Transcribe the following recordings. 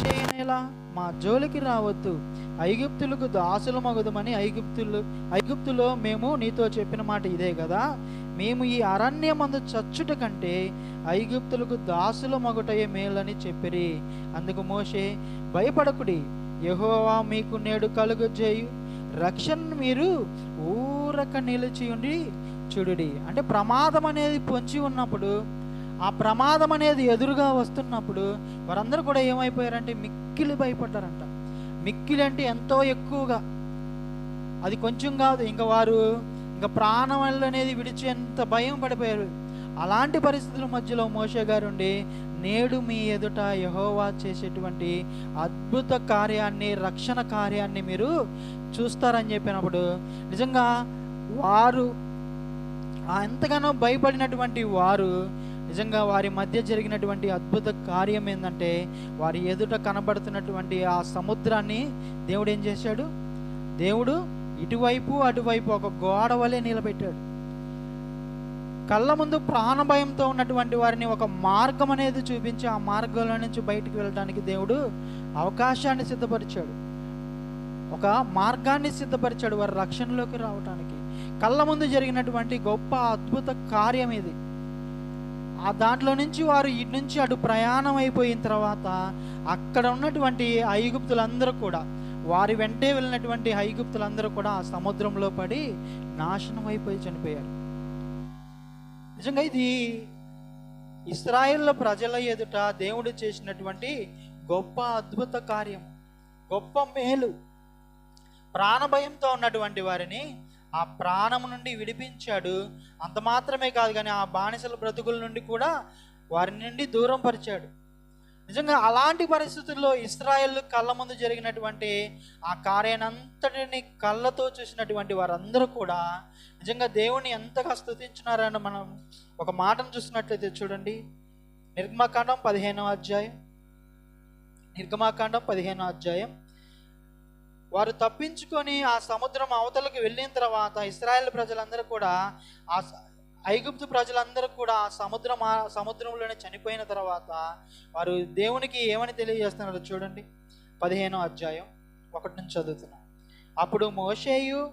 చేయనేలా మా జోలికి రావద్దు. ఐగుప్తులకు దాసులు మగుదమని ఐగుప్తులు ఐగుప్తులో మేము నీతో చెప్పిన మాట ఇదే కదా? మేము ఈ అరణ్యమందు చచ్చుట కంటే ఐగుప్తులకు దాసులు మగుటయే మేలని చెప్పిరి. అందుకు మోషే భయపడకుడి. యెహోవా మీకు నేడు కలుగజేయు రక్షణను మీరు ఊరక నిలిచి ఉండి చూడుడి. అంటే ప్రమాదం అనేది పొంచి ఉన్నప్పుడు ఆ ప్రమాదం అనేది ఎదురుగా వస్తున్నప్పుడు వారందరూ కూడా ఏమైపోయారంటే మిక్కిలి భయపడ్డారంట. మిక్కిలి అంటే ఎంతో ఎక్కువగా. అది కొంచెం కాదు ఇంకా వారు ఇంకా ప్రాణం అనేది విడిచేంత భయం పడిపోయారు. అలాంటి పరిస్థితుల మధ్యలో మోషే గారు ఉండి నేడు మీ ఎదుట యహోవా చేసేటువంటి అద్భుత కార్యాన్ని రక్షణ కార్యాన్ని మీరు చూస్తారని చెప్పినప్పుడు నిజంగా వారు ఎంతగానో భయపడినటువంటి వారు నిజంగా వారి మధ్య జరిగినటువంటి అద్భుత కార్యం ఏంటంటే వారి ఎదుట కనబడుతున్నటువంటి ఆ సముద్రాన్ని దేవుడు ఏం చేశాడు? దేవుడు ఇటువైపు అటువైపు ఒక గోడ వలె నిలబెట్టాడు. కళ్ళ ముందు ప్రాణభయంతో ఉన్నటువంటి వారిని ఒక మార్గం అనేది చూపించి ఆ మార్గంలో నుంచి బయటికి వెళ్ళడానికి దేవుడు అవకాశాన్ని సిద్ధపరిచాడు. ఒక మార్గాన్ని సిద్ధపరిచాడు వారి రక్షణలోకి రావడానికి కళ్ళ ముందు జరిగినటువంటి గొప్ప అద్భుత కార్యం ఇది. ఆ దాంట్లో నుంచి వారు ఇటు నుంచి అటు ప్రయాణం అయిపోయిన తర్వాత అక్కడ ఉన్నటువంటి ఐగుప్తులందరూ కూడా వారి వెంటే వెళ్ళినటువంటి ఐగుప్తులందరూ కూడా ఆ సముద్రంలో పడి నాశనం అయిపోయి చనిపోయారు. నిజంగా ఇది ఇస్రాయిల్ ప్రజల ఎదుట దేవుడు చేసినటువంటి గొప్ప అద్భుత కార్యం గొప్ప మేలు. ప్రాణభయంతో ఉన్నటువంటి వారిని ఆ ప్రాణము నుండి విడిపించాడు. అంత మాత్రమే కాదు కానీ ఆ బానిసల బ్రతుకుల నుండి కూడా వారి నుండి దూరం పరిచాడు. నిజంగా అలాంటి పరిస్థితుల్లో ఇస్రాయల్ కళ్ళ ముందు జరిగినటువంటి ఆ కార్యానంతటిని కళ్ళతో చూసినటువంటి వారందరూ కూడా నిజంగా దేవుని ఎంతగా స్తుతించినారని మనం ఒక మాటను చూసినట్లయితే చూడండి. నిర్గమాకాండం పదిహేనవ అధ్యాయం. నిర్గమాకాండం పదిహేనవ అధ్యాయం. వారు తప్పించుకొని ఆ సముద్రం అవతలకు వెళ్ళిన తర్వాత ఇస్రాయల్ ప్రజలందరూ కూడా ఆ స- ఐగుప్తు ప్రజలందరూ కూడా సముద్ర సముద్రం సముద్రంలోనే చనిపోయిన తర్వాత వారు దేవునికి ఏమని తెలియజేస్తున్నారు చూడండి. పదిహేనో అధ్యాయం ఒకటి నుంచి చదువుతున్నాం. అప్పుడు మోషేయు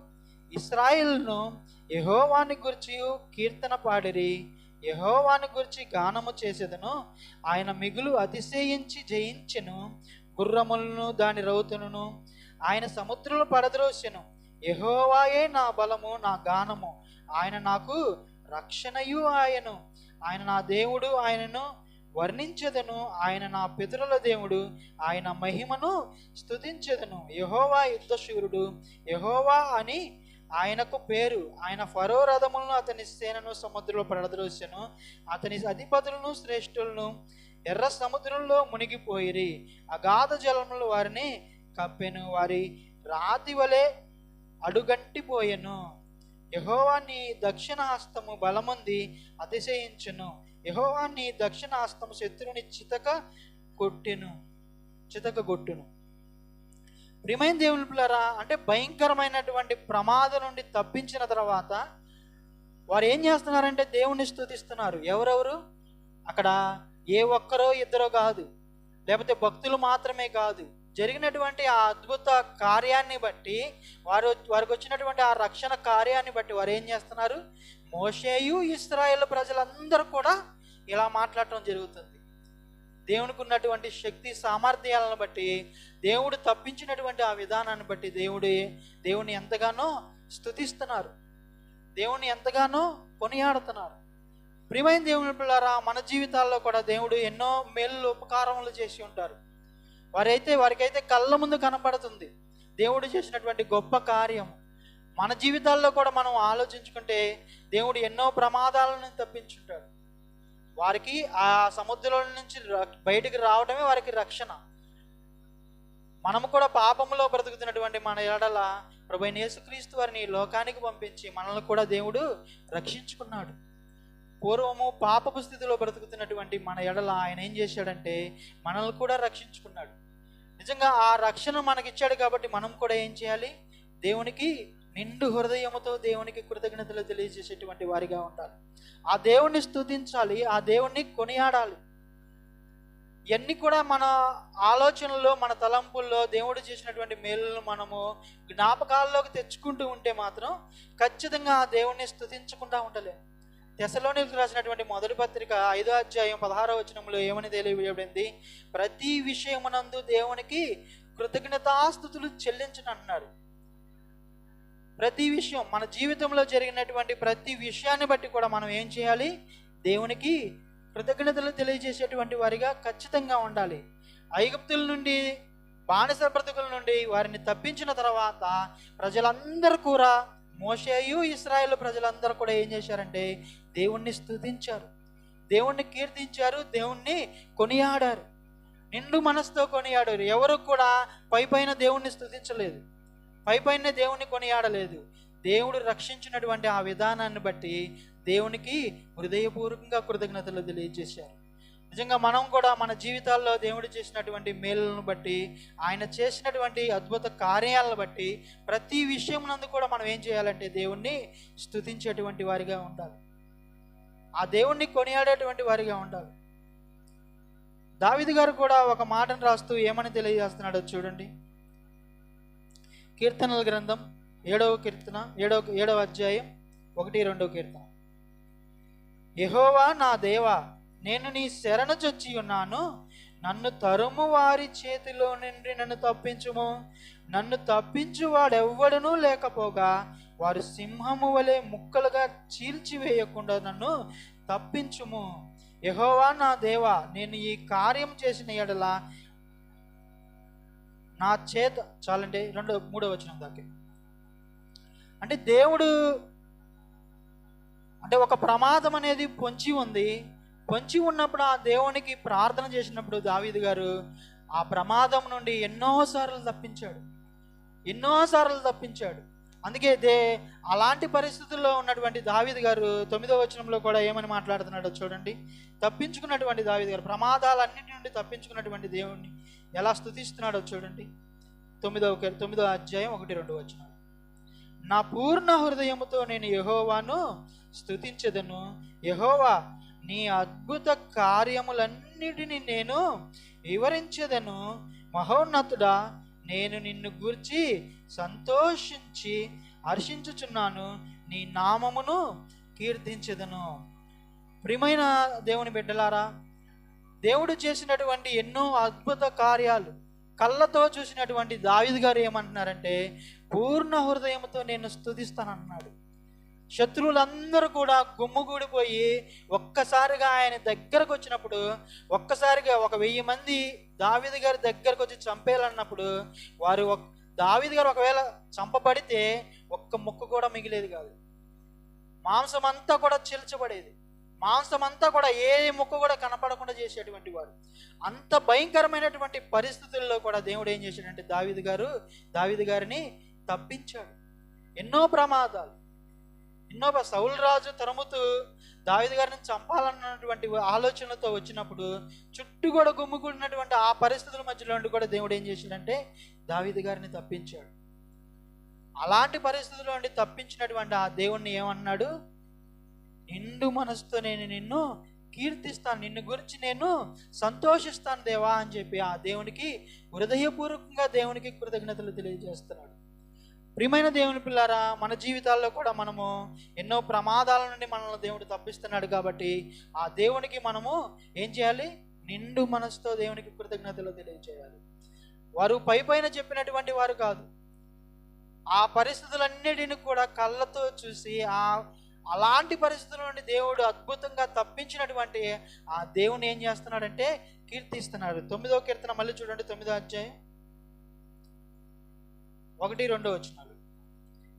ఇస్రాయిల్ను యహోవాని గురించి కీర్తన పాడిరి యహోవాని గురించి గానము చేసేదను. ఆయన మిగులు అతిశయించి జయించెను గుర్రములను దాని రౌతులను. ఆయన సముద్రంలో పడద్రోసెను. యహోవాయే నా బలము నా గానము. ఆయన నాకు రక్షణయు ఆయను. ఆయన నా దేవుడు ఆయనను వర్ణించెదను. ఆయన నా పితరుల దేవుడు ఆయన మహిమను స్తుతించెదను. యహోవా యుద్ధశూరుడు యహోవా అని ఆయనకు పేరు. ఆయన ఫరో రథములను అతని సేనను సముద్రంలో పడద్రోసెను. అతని అధిపతులను శ్రేష్ఠులను ఎర్ర సముద్రంలో మునిగిపోయిరి. అగాధ జలములు వారిని కప్పెను. వారి రాతి వలె అడుగంటిపోయెను. యహోవాన్ని నీ దక్షిణ హస్తము బలముంది అతిశయించును. యహోవాన్ని నీ దక్షిణ హస్తము శత్రుని చితక కొట్టెను చితక కొట్టును. ప్రియమైన దేవుని పిల్లరా అంటే భయంకరమైనటువంటి ప్రమాదం నుండి తప్పించిన తర్వాత వారు ఏం చేస్తున్నారంటే దేవుణ్ణి స్తుతిస్తున్నారు. ఎవరెవరు? అక్కడ ఏ ఒక్కరో ఇద్దరో కాదు. లేకపోతే భక్తులు మాత్రమే కాదు. జరిగినటువంటి ఆ అద్భుత కార్యాన్ని బట్టి వారు వారికి వచ్చినటువంటి ఆ రక్షణ కార్యాన్ని బట్టి వారు ఏం చేస్తున్నారు? మోషేయు ఇస్రాయేల్ ప్రజలందరూ కూడా ఇలా మాట్లాడటం జరుగుతుంది. దేవునికి ఉన్నటువంటి శక్తి సామర్థ్యాలను బట్టి దేవుడు తప్పించినటువంటి ఆ విధానాన్ని బట్టి దేవుడి దేవుని ఎంతగానో స్థుతిస్తున్నారు దేవుని ఎంతగానో కొనియాడుతున్నారు. ప్రియమైన దేవుని పిల్లారా మన జీవితాల్లో కూడా దేవుడు ఎన్నో మేలు ఉపకారములు చేసి ఉంటారు. వారైతే వారికైతే కళ్ళ ముందు కనపడుతుంది దేవుడు చేసినటువంటి గొప్ప కార్యం. మన జీవితాల్లో కూడా మనం ఆలోచించుకుంటే దేవుడు ఎన్నో ప్రమాదాలను తప్పించుంటాడు. వారికి ఆ సముద్రం నుంచి ర- బయటికి రావడమే వారికి రక్షణ. మనము కూడా పాపములో బ్రతుకుతున్నటువంటి మన ఎడల ప్రభు నేసుక్రీస్తు యేసుక్రీస్తు వారిని లోకానికి పంపించి మనల్ని కూడా దేవుడు రక్షించుకున్నాడు. పూర్వము పాపపు స్థితిలో బ్రతుకుతున్నటువంటి మన ఎడల ఆయన ఏం చేశాడంటే మనల్ని కూడా రక్షించుకున్నాడు. నిజంగా ఆ రక్షణ మనకిచ్చాడు కాబట్టి మనం కూడా ఏం చేయాలి? దేవునికి నిండు హృదయముతో దేవునికి కృతజ్ఞతలు తెలియజేసేటువంటి వారిగా ఉండాలి. ఆ దేవుణ్ణి స్తుతించాలి ఆ దేవుణ్ణి కొనియాడాలి. ఇవన్నీ కూడా మన ఆలోచనలో మన తలంపుల్లో దేవుడు చేసినటువంటి మేలులను మనము జ్ఞాపకాల్లోకి తెచ్చుకుంటూ ఉంటే మాత్రం ఖచ్చితంగా ఆ దేవుణ్ణి స్థుతించకుండా ఉండలేము తెసలోనికి రాసినటువంటి మొదటి పత్రిక ఐదో అధ్యాయం పదహారో వచనంలో ఏమని తెలియబడింది ప్రతి విషయమునందు దేవునికి కృతజ్ఞతాస్థుతులు చెల్లించను అన్నాడు ప్రతి విషయం మన జీవితంలో జరిగినటువంటి ప్రతి విషయాన్ని బట్టి కూడా మనం ఏం చేయాలి? దేవునికి కృతజ్ఞతలు తెలియజేసేటువంటి వారిగా ఖచ్చితంగా ఉండాలి. ఐగుప్తుల నుండి బానిస బ్రతుకుల నుండి వారిని తప్పించిన తర్వాత ప్రజలందరూ కూడా మోషేయు ఇస్రాయేల్ ప్రజలందరూ కూడా ఏం చేశారంటే దేవుణ్ణి స్థుతించారు దేవుణ్ణి కీర్తించారు దేవుణ్ణి కొనియాడారు. నిండు మనసుతో కొనియాడారు. ఎవరు కూడా పై పైన దేవుణ్ణి స్థుతించలేదు పై పైన దేవుణ్ణి కొనియాడలేదు. దేవుడు రక్షించినటువంటి ఆ విధానాన్ని బట్టి దేవునికి హృదయపూర్వకంగా కృతజ్ఞతలు తెలియజేశారు. నిజంగా మనం కూడా మన జీవితాల్లో దేవుడు చేసినటువంటి మేలులను బట్టి ఆయన చేసినటువంటి అద్భుత కార్యాలను బట్టి ప్రతి విషయం నందు కూడా మనం ఏం చేయాలంటే దేవుణ్ణి స్తుతించేటువంటి వారిగా ఉండాలి. ఆ దేవుణ్ణి కొనియాడేటువంటి వారిగా ఉండాలి. దావిది గారు కూడా ఒక మాటను రాస్తూ ఏమని తెలియజేస్తున్నాడో చూడండి. కీర్తనల గ్రంథం ఏడవ కీర్తన ఏడవ ఏడవ అధ్యాయం ఒకటి రెండవ కీర్తన. యహోవా నా దేవా నేను నీ శరణు చొచ్చి ఉన్నాను. నన్ను తరుము వారి చేతిలో నుండి నన్ను తప్పించుము. నన్ను తప్పించు వాడెవ్వడనూ లేకపోగా వారు సింహము వలె ముక్కలుగా చీల్చివేయకుండా నన్ను తప్పించుము. యహోవా నా దేవా నేను ఈ కార్యం చేసిన ఎడల నా చేత చాలంటే రెండు మూడో వచ్చిన దాకా. అంటే దేవుడు అంటే ఒక ప్రమాదం అనేది పొంచి ఉంది. కొంచి ఉన్నప్పుడు ఆ దేవునికి ప్రార్థన చేసినప్పుడు దావీదు గారు ఆ ప్రమాదం నుండి ఎన్నోసార్లు తప్పించాడు. ఎన్నోసార్లు తప్పించాడు. అందుకే దే అలాంటి పరిస్థితుల్లో ఉన్నటువంటి దావీదు గారు తొమ్మిదో వచనంలో కూడా ఏమని మాట్లాడుతున్నాడో చూడండి. తప్పించుకున్నటువంటి దావీదు గారు ప్రమాదాలన్నిటి నుండి తప్పించుకున్నటువంటి దేవుణ్ణి ఎలా స్థుతిస్తున్నాడో చూడండి. తొమ్మిదవ తొమ్మిదో అధ్యాయం ఒకటి రెండు వచనాలు. నా పూర్ణ హృదయముతో నేను యహోవాను స్థుతించదను యహోవా నీ అద్భుత కార్యములన్నిటిని నేను వివరించదను. మహోన్నతుడా నేను నిన్ను గూర్చి సంతోషించి హర్షించుచున్నాను. నీ నామమును కీర్తించదను. ప్రియమైన దేవుని బిడ్డలారా దేవుడు చేసినటువంటి ఎన్నో అద్భుత కార్యాలు కళ్ళతో చూసినటువంటి దావిద్ గారు ఏమంటున్నారంటే పూర్ణ హృదయంతో నేను స్థుతిస్తానన్నాడు శత్రువులందరూ కూడా గుమ్ముగూడిపోయి ఒక్కసారిగా ఆయన దగ్గరకు వచ్చినప్పుడు ఒక్కసారిగా ఒక వెయ్యి మంది దావిది గారి దగ్గరకు వచ్చి చంపేయాలన్నప్పుడు వారు ఒక దావిది గారు ఒకవేళ చంపబడితే ఒక్క ముక్క కూడా మిగిలేది కాదు. మాంసం అంతా కూడా చీల్చబడేది. మాంసం అంతా కూడా ఏ ముక్క కూడా కనపడకుండా చేసేటువంటి వారు. అంత భయంకరమైనటువంటి పరిస్థితుల్లో కూడా దేవుడు ఏం చేశాడంటే దావిది గారు దావిది గారిని తప్పించాడు. ఎన్నో ప్రమాదాలు. ఎన్నో సౌల్ రాజు తరుముతూ దావిద గారిని చంపాలన్నటువంటి ఆలోచనలతో వచ్చినప్పుడు చుట్టూ కూడా గుమ్ముకున్నటువంటి ఆ పరిస్థితుల మధ్యలో కూడా దేవుడు ఏం చేశాడంటే దావిద గారిని తప్పించాడు. అలాంటి పరిస్థితుల్లో నుండి తప్పించినటువంటి ఆ దేవుణ్ణి ఏమన్నాడు? నిండు మనసుతో నేను నిన్ను కీర్తిస్తాను నిన్ను గురించి నేను సంతోషిస్తాను దేవా అని చెప్పి ఆ దేవునికి హృదయపూర్వకంగా దేవునికి కృతజ్ఞతలు తెలియజేస్తున్నాడు. ప్రియమైన దేవుని పిల్లారా మన జీవితాల్లో కూడా మనము ఎన్నో ప్రమాదాల నుండి మనల్ని దేవుడు తప్పిస్తున్నాడు కాబట్టి ఆ దేవునికి మనము ఏం చేయాలి? నిండు మనసుతో దేవునికి కృతజ్ఞతలు తెలియజేయాలి వారు పై పైన చెప్పినటువంటి వారు కాదు. ఆ పరిస్థితులన్నిటిని కూడా కళ్ళతో చూసి ఆ అలాంటి పరిస్థితుల నుండి దేవుడు అద్భుతంగా తప్పించినటువంటి ఆ దేవుని ఏం చేస్తున్నాడంటే కీర్తిస్తున్నాడు. తొమ్మిదో కీర్తన మళ్ళీ చూడండి తొమ్మిదో అధ్యాయం. ఒకటి రెండో వచనాలు.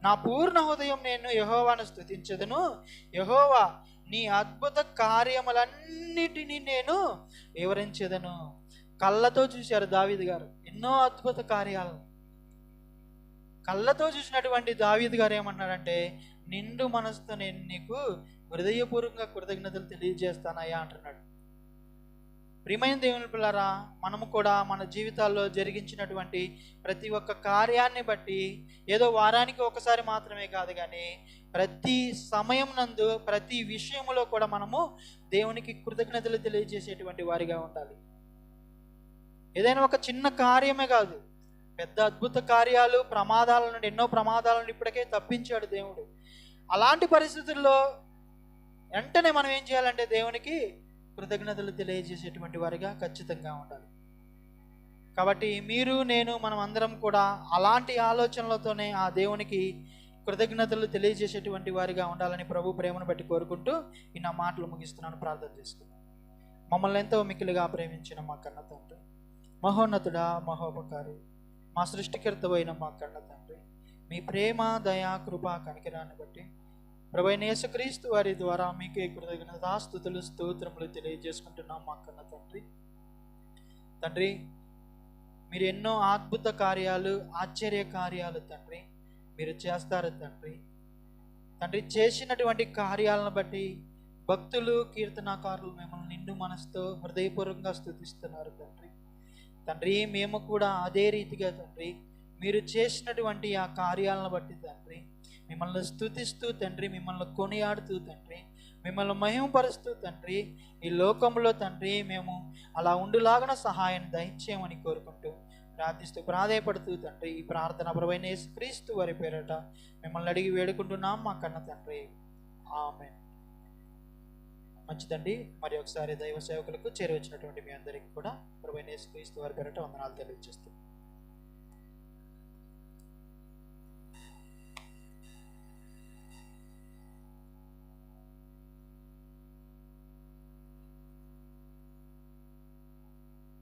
నా పూర్ణ హృదయం నేను యహోవాను స్థుతించదును యహోవా నీ అద్భుత కార్యములన్నిటినీ నేను వివరించదను. కళ్ళతో చూశారు దావీద్ గారు. ఎన్నో అద్భుత కార్యాలు. కళ్ళతో చూసినటువంటి దావీద్ గారు ఏమన్నాడంటే నిండు మనసుతో నేను నీకు హృదయపూర్వకంగా కృతజ్ఞతలు తెలియజేస్తానయ్యా అంటున్నాడు. ప్రియమైన దేవుని పిల్లరా మనము కూడా మన జీవితాల్లో జరిగించినటువంటి ప్రతి ఒక్క కార్యాన్ని బట్టి ఏదో వారానికి ఒకసారి మాత్రమే కాదు కానీ ప్రతి సమయం నందు ప్రతి విషయంలో కూడా మనము దేవునికి కృతజ్ఞతలు తెలియజేసేటువంటి వారిగా ఉండాలి. ఏదైనా ఒక చిన్న కార్యమే కాదు పెద్ద అద్భుత కార్యాలు ప్రమాదాల నుండి ఎన్నో ప్రమాదాల నుండి ఇప్పటికే తప్పించాడు దేవుడు. అలాంటి పరిస్థితుల్లో వెంటనే మనం ఏం చేయాలంటే దేవునికి కృతజ్ఞతలు తెలియజేసేటువంటి వారిగా ఖచ్చితంగా ఉండాలి. కాబట్టి మీరు నేను మనం అందరం కూడా అలాంటి ఆలోచనలతోనే ఆ దేవునికి కృతజ్ఞతలు తెలియజేసేటువంటి వారిగా ఉండాలని ప్రభు ప్రేమను బట్టి కోరుకుంటూ ఈ నా మాటలు ముగిస్తున్నాను ప్రార్థన చేసుకున్నాను మమ్మల్ని ఎంతో మిక్కిలిగా ప్రేమించిన మా కన్న తండ్రి మహోన్నతుడా మహోపకారి మా సృష్టికర్తవైన మా కన్న తండ్రి మీ ప్రేమ దయా కృప కనికరాన్ని బట్టి ప్రభైన యేసుక్రీస్తు వారి ద్వారా మీకే కృతజ్ఞతాస్తుతులు స్తోత్రములు తెలియజేసుకుంటున్నాం మా కన్న తండ్రి. తండ్రి మీరు ఎన్నో అద్భుత కార్యాలు ఆశ్చర్య కార్యాలు తండ్రి మీరు చేస్తారు తండ్రి. తండ్రి చేసినటువంటి కార్యాలను బట్టి భక్తులు కీర్తనాకారులు మిమ్మల్ని నిండు మనసుతో హృదయపూర్వకంగా స్థుతిస్తున్నారు తండ్రి. తండ్రి మేము కూడా అదే రీతిగా తండ్రి మీరు చేసినటువంటి ఆ కార్యాలను బట్టి తండ్రి మిమ్మల్ని స్థుతిస్తూ తండ్రి మిమ్మల్ని కొనియాడుతూ తండ్రి మిమ్మల్ని మహిమపరుస్తూ తండ్రి ఈ లోకంలో తండ్రి మేము అలా ఉండులాగన సహాయం దయచేయమని కోరుకుంటూ ప్రార్థిస్తూ ప్రాధేయపడుతూ తండ్రి ఈ ప్రార్థన ప్రభైన క్రీస్తు వారి పేరట మిమ్మల్ని అడిగి వేడుకుంటున్నాం మా కన్న తండ్రి. ఆమె మంచిదండి. మరి ఒకసారి దైవ సేవకులకు చేరువచ్చినటువంటి మీ అందరికీ కూడా ప్రభైన క్రీస్తు వారి పేరట వందనాలు తెలియజేస్తుంది